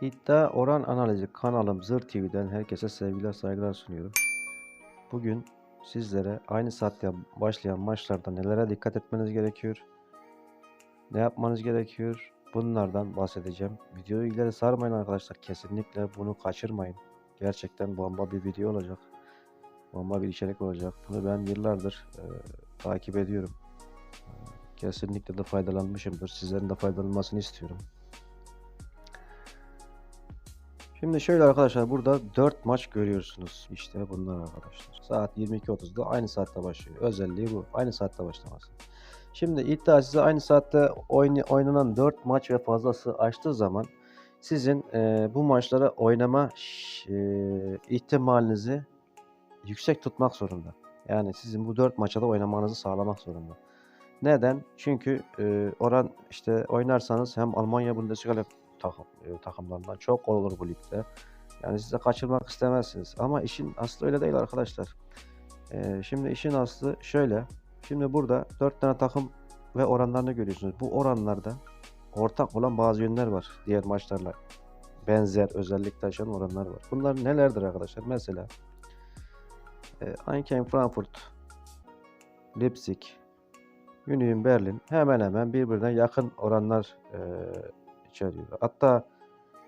İddia Oran Analizi kanalım Zır TV'den herkese sevgiler saygılar sunuyorum. Bugün sizlere aynı saatte başlayan maçlarda nelere dikkat etmeniz gerekiyor, ne yapmanız gerekiyor bunlardan bahsedeceğim. Videoyu ileri sarmayın arkadaşlar kesinlikle bunu kaçırmayın. Gerçekten bomba bir video olacak. Bomba bir içerik olacak. Bunu ben yıllardır e, takip ediyorum. E, kesinlikle de faydalanmışımdır. Sizlerin de faydalanmasını istiyorum. Şimdi şöyle arkadaşlar burada 4 maç görüyorsunuz. İşte bunlar arkadaşlar. Saat 22.30'da aynı saatte başlıyor. Özelliği bu. Aynı saatte başlaması. Şimdi iddia size aynı saatte oyna- oynanan 4 maç ve fazlası açtığı zaman sizin e, bu maçlara oynama e, ihtimalinizi yüksek tutmak zorunda. Yani sizin bu 4 maça da oynamanızı sağlamak zorunda. Neden? Çünkü e, oran işte oynarsanız hem Almanya Bundesliga takım, e, takımlarından çok olur bu ligde. Yani siz de kaçırmak istemezsiniz. Ama işin aslı öyle değil arkadaşlar. E, şimdi işin aslı şöyle. Şimdi burada 4 tane takım ve oranlarını görüyorsunuz. Bu oranlarda ortak olan bazı yönler var diğer maçlarla. Benzer özellik taşıyan oranlar var. Bunlar nelerdir arkadaşlar? Mesela e, Einstein Frankfurt, Leipzig, Union Berlin hemen hemen birbirine yakın oranlar e, içeriyor. Hatta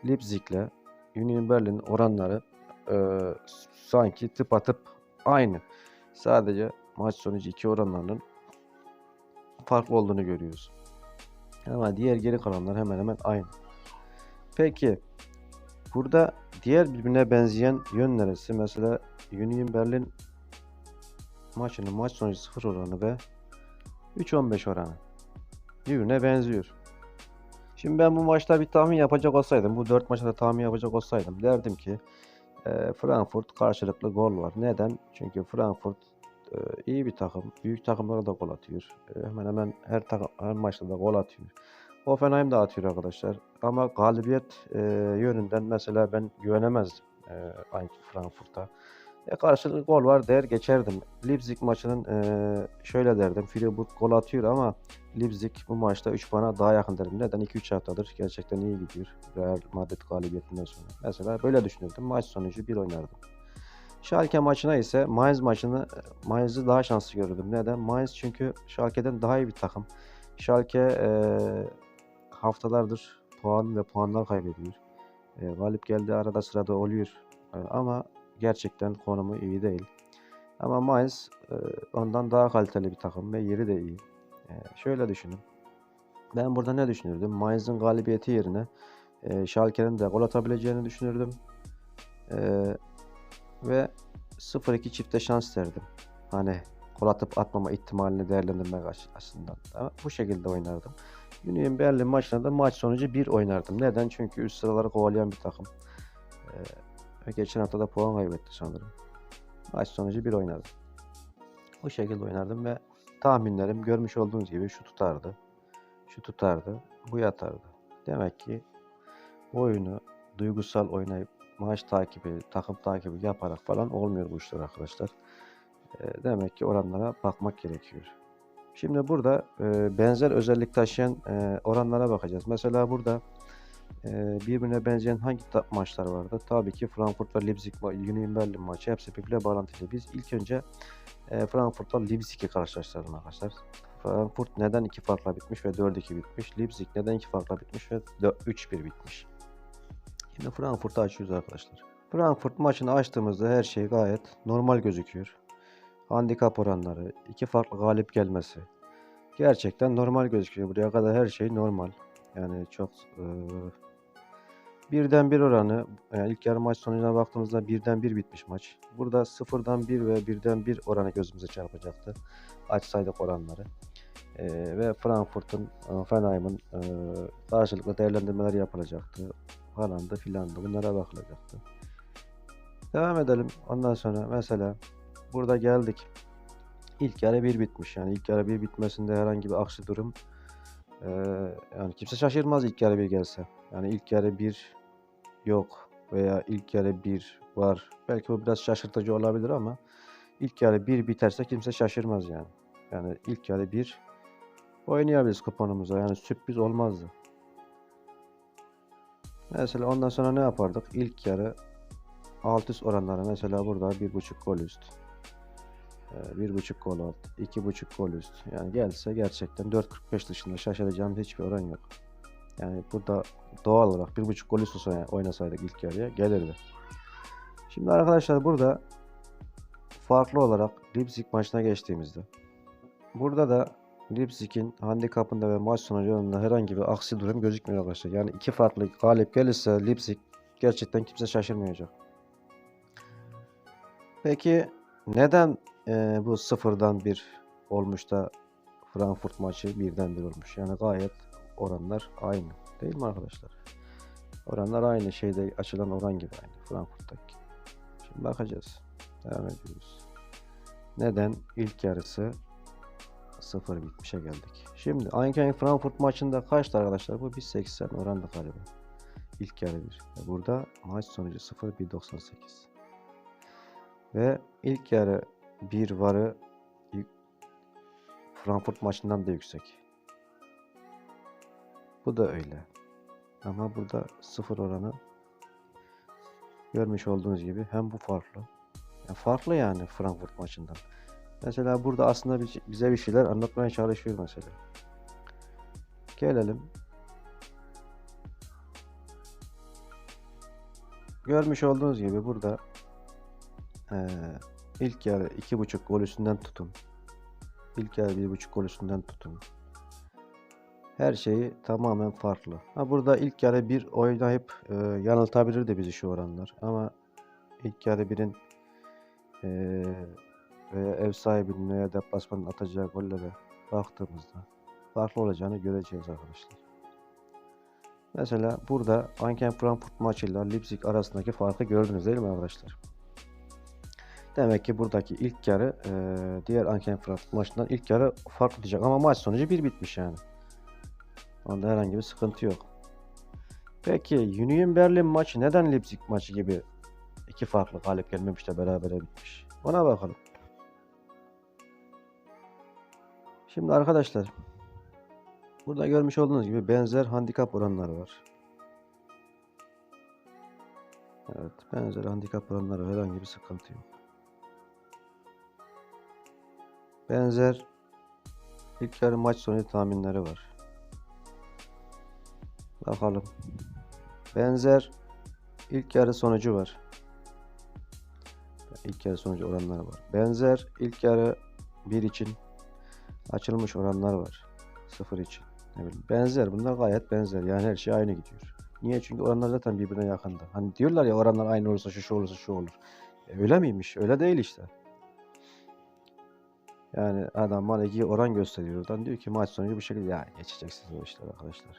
Leipzig'le Union Berlin oranları e, sanki tıpatıp aynı. Sadece maç sonucu iki oranlarının farklı olduğunu görüyoruz. Ama diğer geri kalanlar hemen hemen aynı. Peki burada diğer birbirine benzeyen yön neresi? Mesela Union Berlin maçının maç sonucu 0 oranı ve 3.15 oranı. Birbirine benziyor. Şimdi ben bu maçta bir tahmin yapacak olsaydım, bu 4 maçta da tahmin yapacak olsaydım derdim ki e, Frankfurt karşılıklı gol var. Neden? Çünkü Frankfurt e, iyi bir takım. Büyük takımlara da gol atıyor. E, hemen hemen her takım her maçta da gol atıyor. Hoffenheim de atıyor arkadaşlar. Ama galibiyet yönünden mesela ben güvenemezdim e, Frankfurt'a. Ya karşılıklı gol var der geçerdim. Leipzig maçının e, şöyle derdim. Freiburg gol atıyor ama Leipzig bu maçta 3 bana daha yakın derim. Neden? 2-3 haftadır gerçekten iyi gidiyor. Real Madrid galibiyetinden sonra. Mesela böyle düşünürdüm. Maç sonucu bir oynardım. Schalke maçına ise Mainz maçını Mainz'ı daha şanslı görürdüm. Neden? Mainz çünkü Schalke'den daha iyi bir takım. Schalke e, haftalardır puan ve puanlar kaybediyor. E, galip geldiği arada sırada oluyor. E, ama gerçekten konumu iyi değil. Ama Mainz e, ondan daha kaliteli bir takım ve yeri de iyi. E, şöyle düşünün. Ben burada ne düşünürdüm? Mainz'ın galibiyeti yerine e, Schalke'nin de gol atabileceğini düşünürdüm. Ve 0-2 çifte şans derdim. Hani gol atıp atmama ihtimalini değerlendirmek aç- açısından. Ama bu şekilde oynardım. Union Berlin maçında da maç sonucu 1 oynardım. Neden? Çünkü üst sıraları kovalayan bir takım. E, ve geçen hafta da puan kaybetti sanırım. Maç sonucu 1 oynadım. Bu şekilde oynardım ve tahminlerim görmüş olduğunuz gibi şu tutardı. Şu tutardı. Bu yatardı. Demek ki oyunu duygusal oynayıp maç takibi, takım takibi yaparak falan olmuyor bu işler arkadaşlar. E, demek ki oranlara bakmak gerekiyor. Şimdi burada e, benzer özellik taşıyan e, oranlara bakacağız. Mesela burada birbirine benzeyen hangi maçlar vardı? Tabii ki Frankfurt ve Leipzig Union Berlin maçı hepsi birbiriyle bağlantılı. Biz ilk önce e, Frankfurt'la Leipzig'i karşılaştıralım arkadaşlar. Frankfurt neden 2 farkla bitmiş ve 4-2 bitmiş? Leipzig neden 2 farkla bitmiş ve 3-1 bitmiş? Şimdi Frankfurt'u açıyoruz arkadaşlar. Frankfurt maçını açtığımızda her şey gayet normal gözüküyor. Handikap oranları, iki farklı galip gelmesi. Gerçekten normal gözüküyor. Buraya kadar her şey normal. Yani çok eee, birden bir oranı yani ilk yarı maç sonucuna baktığımızda birden bir bitmiş maç. Burada sıfırdan bir ve birden bir oranı gözümüze çarpacaktı. Açsaydık oranları. Eee, ve Frankfurt'un, e, Hoffenheim'ın eee, karşılıklı değerlendirmeler yapılacaktı. Falandı filandı. Bunlara bakılacaktı. Devam edelim. Ondan sonra mesela burada geldik. İlk yarı bir bitmiş. Yani ilk yarı bir bitmesinde herhangi bir aksi durum eee, yani kimse şaşırmaz ilk yarı bir gelse. Yani ilk yarı bir yok veya ilk yarı bir var. Belki bu biraz şaşırtıcı olabilir ama ilk yarı bir biterse kimse şaşırmaz yani. Yani ilk yarı bir oynayabiliriz kuponumuza. Yani sürpriz olmazdı. Mesela ondan sonra ne yapardık? İlk yarı alt üst oranları mesela burada 1.5 gol üst. Ee, 1.5 gol alt, 2.5 gol üst. Yani gelse gerçekten 4.45 dışında şaşıracağımız hiçbir oran yok. Yani burada doğal olarak 1.5 gol üst oynasaydık ilk yarıya gelirdi. Şimdi arkadaşlar burada farklı olarak Leipzig maçına geçtiğimizde burada da Leipzig'in handikapında ve maç sonucunda herhangi bir aksi durum gözükmüyor arkadaşlar. Yani iki farklı galip gelirse Leipzig gerçekten kimse şaşırmayacak. Peki neden e, bu sıfırdan bir olmuş da Frankfurt maçı birden bir olmuş? Yani gayet oranlar aynı değil mi arkadaşlar? Oranlar aynı şeyde açılan oran gibi aynı Frankfurt'taki. Şimdi bakacağız. Devam ediyoruz. Neden ilk yarısı 0 bitmişe geldik. Şimdi Eintracht Frankfurt maçında kaçtı arkadaşlar? Bu 1.80 orandı galiba. İlk yarı bir. Burada maç sonucu 0 1.98. Ve ilk yarı 1 varı Frankfurt maçından da yüksek. Bu da öyle. Ama burada 0 oranı görmüş olduğunuz gibi hem bu farklı. Ya farklı yani Frankfurt maçından. Mesela burada aslında biz- bize bir şeyler anlatmaya çalışıyor mesela. Gelelim. Görmüş olduğunuz gibi burada eee, ilk yarı iki buçuk gol üstünden tutun. İlk yarı bir buçuk gol üstünden tutun. Her şeyi tamamen farklı. Ha burada ilk yarı bir oynayıp eee yanıltabilirdi bizi şu oranlar. Ama ilk yarı birin eee veya ev sahibinin veya deplasmanın atacağı gollere baktığımızda farklı olacağını göreceğiz arkadaşlar. Mesela burada Eintracht Frankfurt maçıyla Leipzig arasındaki farkı gördünüz değil mi arkadaşlar? Demek ki buradaki ilk yarı eee, diğer Eintracht Frankfurt maçından ilk yarı farklı diyecek ama maç sonucu bir bitmiş yani. Onda herhangi bir sıkıntı yok. Peki Union Berlin maçı neden Leipzig maçı gibi iki farklı galip gelmemiş de berabere bitmiş? Ona bakalım. Şimdi arkadaşlar burada görmüş olduğunuz gibi benzer handikap oranları var. Evet, benzer handikap oranları herhangi bir sıkıntı yok. Benzer ilk yarı maç sonu tahminleri var. Bakalım. Benzer ilk yarı sonucu var. İlk yarı sonucu oranları var. Benzer ilk yarı 1 için açılmış oranlar var. 0 için. Ne bileyim. Benzer. Bunlar gayet benzer. Yani her şey aynı gidiyor. Niye? Çünkü oranlar zaten birbirine yakında. Hani diyorlar ya oranlar aynı olursa şu şu olursa şu olur. E, öyle miymiş? Öyle değil işte. Yani adam iki oran gösteriyor. Oradan diyor ki maç sonucu bu şekilde ya geçeceksiniz o işler arkadaşlar.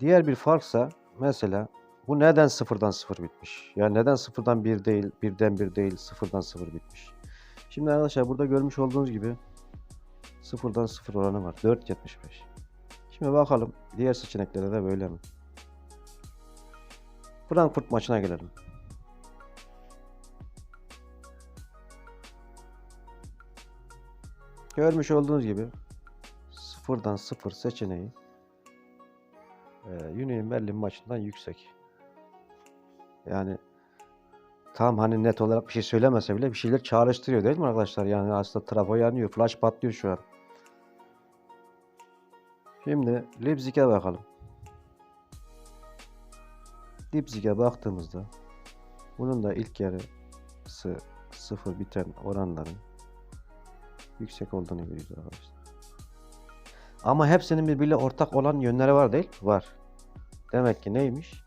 Diğer bir farksa mesela bu neden sıfırdan sıfır bitmiş? Yani neden sıfırdan bir değil, birden bir değil, sıfırdan sıfır bitmiş? Şimdi arkadaşlar burada görmüş olduğunuz gibi sıfırdan sıfır oranı var. 4.75. Şimdi bakalım diğer seçeneklere de böyle mi? Frankfurt maçına gelelim. Görmüş olduğunuz gibi sıfırdan sıfır seçeneği e, Union Berlin maçından yüksek. Yani tam hani net olarak bir şey söylemese bile bir şeyler çağrıştırıyor değil mi arkadaşlar? Yani aslında trafo yanıyor, flash patlıyor şu an. Şimdi Leipzig'e bakalım. Leipzig'e baktığımızda bunun da ilk yarısı sıfır biten oranların yüksek olduğunu görüyoruz arkadaşlar. Ama hepsinin birbiriyle ortak olan yönleri var değil? Var. Demek ki neymiş?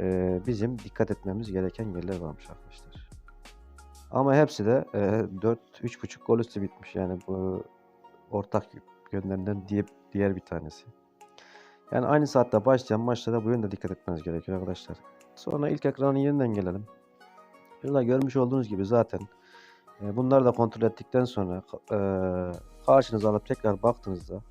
Ee, bizim dikkat etmemiz gereken yerler varmış arkadaşlar. Ama hepsi de e, 4 3.5 gol üstü bitmiş. Yani bu ortak yönlerinden diye diğer bir tanesi. Yani aynı saatte başlayan maçlara bu yönde dikkat etmeniz gerekiyor arkadaşlar. Sonra ilk ekranın yeniden gelelim. Şurada görmüş olduğunuz gibi zaten bunları da kontrol ettikten sonra e, karşınıza alıp tekrar baktığınızda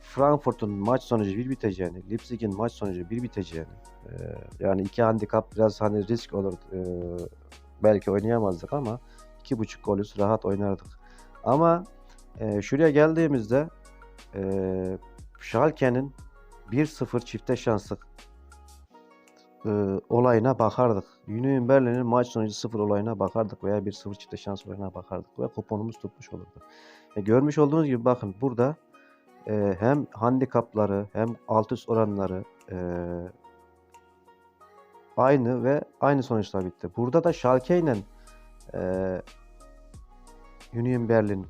Frankfurt'un maç sonucu bir biteceğini, Leipzig'in maç sonucu bir biteceğini e, yani iki handikap biraz hani risk olur e, belki oynayamazdık ama iki buçuk gol üstü rahat oynardık. Ama e, şuraya geldiğimizde e, Schalke'nin 1-0 çifte şanslık e, olayına bakardık. Union Berlin'in maç sonucu 0 olayına bakardık veya 1-0 çifte şans olayına bakardık ve kuponumuz tutmuş olurdu. E, görmüş olduğunuz gibi bakın burada e, hem handikapları hem alt üst oranları e, aynı ve aynı sonuçlar bitti. Burada da Schalke ile e, Union Berlin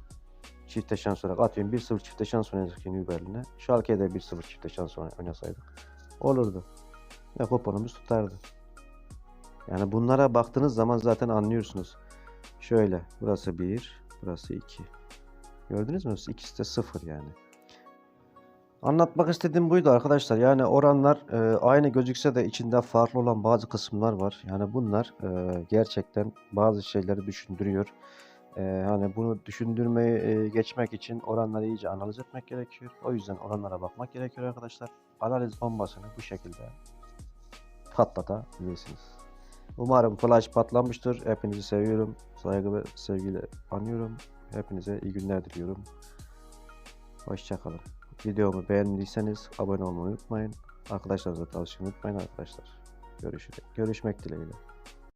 çifte şans olarak atıyorum 1-0 çifte şans oynasak Union Berlin'e. Schalke'de 1-0 çifte şans oyna- oynasaydık olurdu. Ve kuponumuz tutardı. Yani bunlara baktığınız zaman zaten anlıyorsunuz. Şöyle burası 1, burası 2. Gördünüz mü? İkisi de 0 yani. Anlatmak istediğim buydu arkadaşlar. Yani oranlar e, aynı gözükse de içinde farklı olan bazı kısımlar var. Yani bunlar e, gerçekten bazı şeyleri düşündürüyor. E, hani bunu düşündürmeyi e, geçmek için oranları iyice analiz etmek gerekiyor. O yüzden oranlara bakmak gerekiyor arkadaşlar. Analiz bombasını bu şekilde patlatabilirsiniz. Umarım flash patlamıştır. Hepinizi seviyorum. Saygı ve sevgiyle anıyorum. Hepinize iyi günler diliyorum. Hoşçakalın. Videomu beğendiyseniz abone olmayı unutmayın. Arkadaşlarınızla tavsiye unutmayın arkadaşlar. Görüşürüz. Görüşmek dileğiyle.